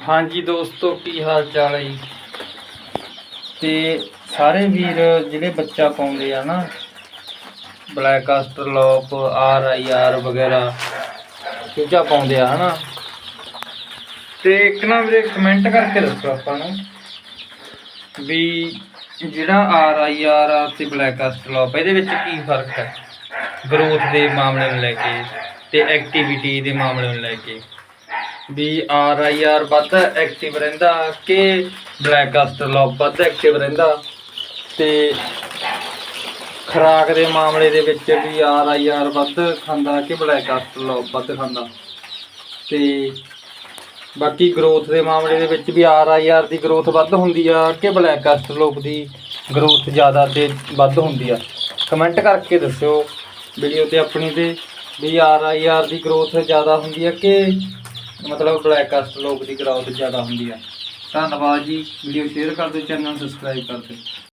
ਹਾਂਜੀ ਦੋਸਤੋ, ਕੀ ਹਾਲ ਚਾਲ ਹੈ ਜੀ? ਤੇ ਸਾਰੇ ਵੀਰ ਜਿਹੜੇ ਬੱਚਾ ਪਾਉਂਦੇ ਆ ਨਾ black Australorp R I R ਵਗੈਰਾ ਚੀਜ਼ਾਂ ਪਾਉਂਦੇ ਆ, ਹਨਾ? ਤੇ ਇੱਕ ਨਾ ਵੀਰੇ ਕਮੈਂਟ ਕਰਕੇ ਦੱਸੋ ਆਪਾਂ ਨੂੰ ਵੀ ਜਿਹੜਾ ਆਰ ਆਈ ਆਰ ਆ ਤੇ ਬਲੈਕ ਆਸਟਰਲੋਪ ਇਹਦੇ ਵਿੱਚ ਕੀ ਫ਼ਰਕ ਹੈ? ਗਰੋਥ ਦੇ ਮਾਮਲੇ ਨੂੰ ਲੈ ਕੇ ਤੇ ਐਕਟੀਵਿਟੀ ਦੇ ਮਾਮਲੇ ਨੂੰ ਲੈ ਕੇ। ਵੀ ਆਰ ਆਈ ਆਰ ਵੱਧ ਐਕਟਿਵ ਰਹਿੰਦਾ ਕਿ ਬਲੈਕ ਆਸਟਰਲੋਪ ਵੱਧ ਐਕਟਿਵ ਰਹਿੰਦਾ ਤੇ ਖਰਾਕ ਦੇ ਮਾਮਲੇ ਦੇ ਵਿੱਚ ਵੀ ਆਰ ਆਈ ਆਰ ਵੱਧ ਖਾਂਦਾ ਕਿ ਬਲੈਕ ਆਸਟਰਲੋਪ ਵੱਧ ਖਾਂਦਾ ਤੇ ਬਾਕੀ ਗਰੋਥ ਦੇ ਮਾਮਲੇ ਦੇ ਵਿੱਚ ਵੀ ਆਰ ਆਈ ਆਰ ਦੀ ਗਰੋਥ ਵੱਧ ਹੁੰਦੀ ਆ ਕਿ ਬਲੈਕ ਆਸਟਰਲੋਪ ਦੀ ਗਰੋਥ ਜ਼ਿਆਦਾ ਤੇ ਵੱਧ ਹੁੰਦੀ ਆ। ਕਮੈਂਟ ਕਰਕੇ ਦੱਸਿਓ ਵੀਡੀਓ ਤੇ ਆਪਣੀ ਤੇ ਵੀ ਆਰ ਆਈ ਆਰ ਦੀ ਗਰੋਥ ਜ਼ਿਆਦਾ ਹੁੰਦੀ ਆ ਕਿ ਮਤਲਬ ਬਲੈਕ ਲੋਕ ਦੀ ਗਰੋਥ ਜ਼ਿਆਦਾ ਹੁੰਦੀ ਆ। ਧੰਨਵਾਦ ਜੀ ਵੀਡੀਓ ਸ਼ੇਅਰ ਕਰ ਦਿਓ ਚੈਨਲ ਨੂੰ ਸਬਸਕ੍ਰਾਈਬ ਕਰ ਦਿਓ।